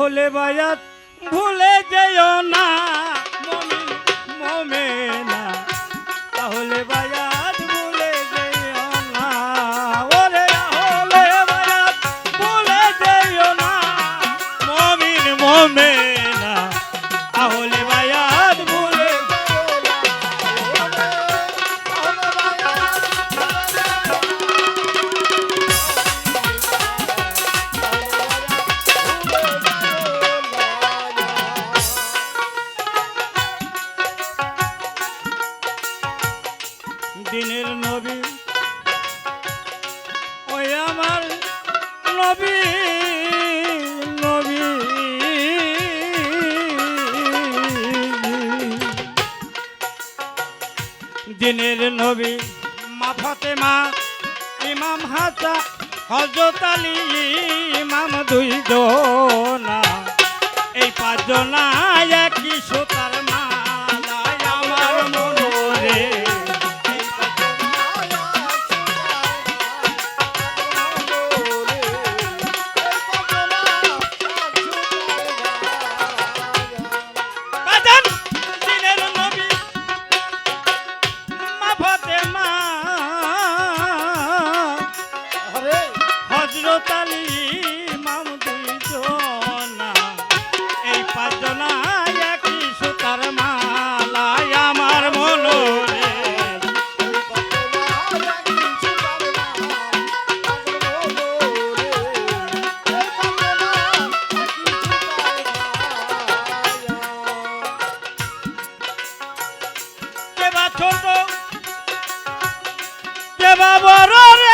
আহলে বায়াত ভুলে যেও না। মমিন, মোমেনা বায়াত ভুলে যেও না। ওরে ভুলে যেও না। মমিন, মমেনা আহলে নবী মা ফাতেমা ইমাম হাসা হজরত আলী ইমাম দুই জনা এই পাঁচজনা কেবা ছোট? কেবা বড় রে?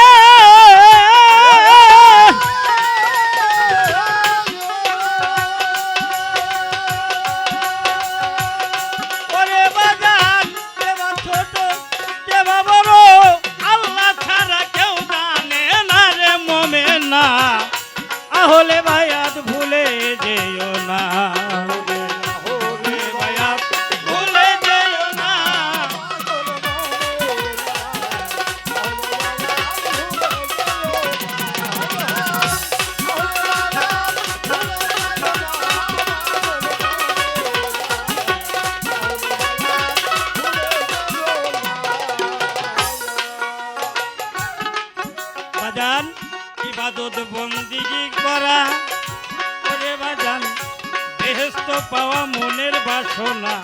পাওয়া মনের বাসনা।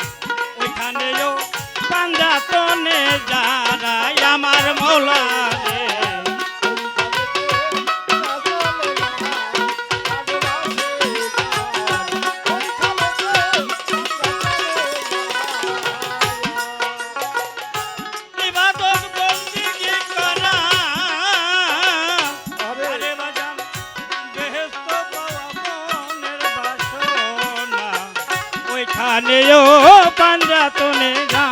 ওইখানেও পাঞ্জাতনে যারা আমার মৌলা ওইখানেও পাঞ্জাতনে যারাই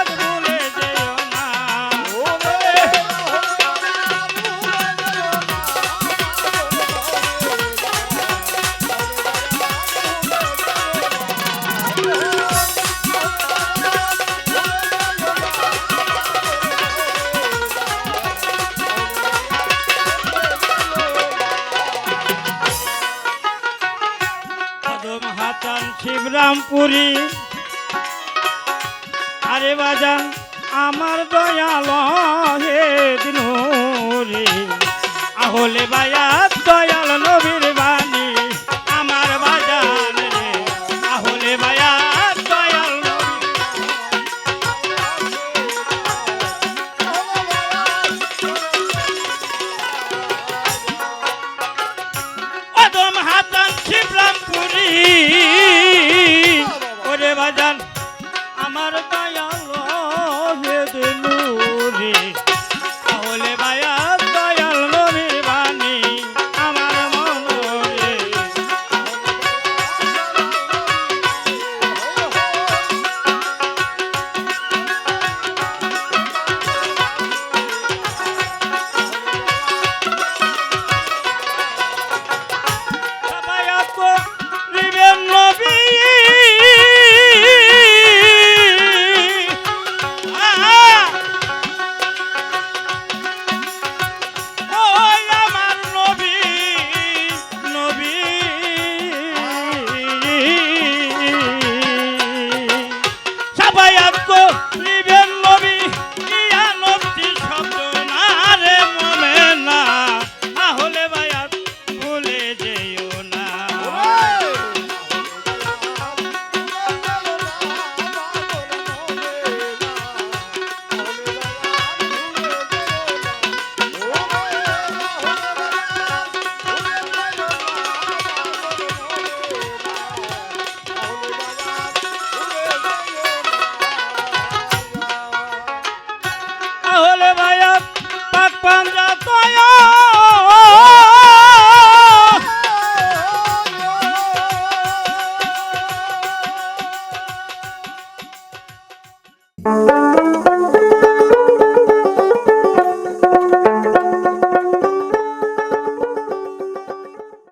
শিবরামপুরি। আরে বাজান আমার দয়াল হে দিনুরে আহলে বায়া দয়াল নবীর বাণী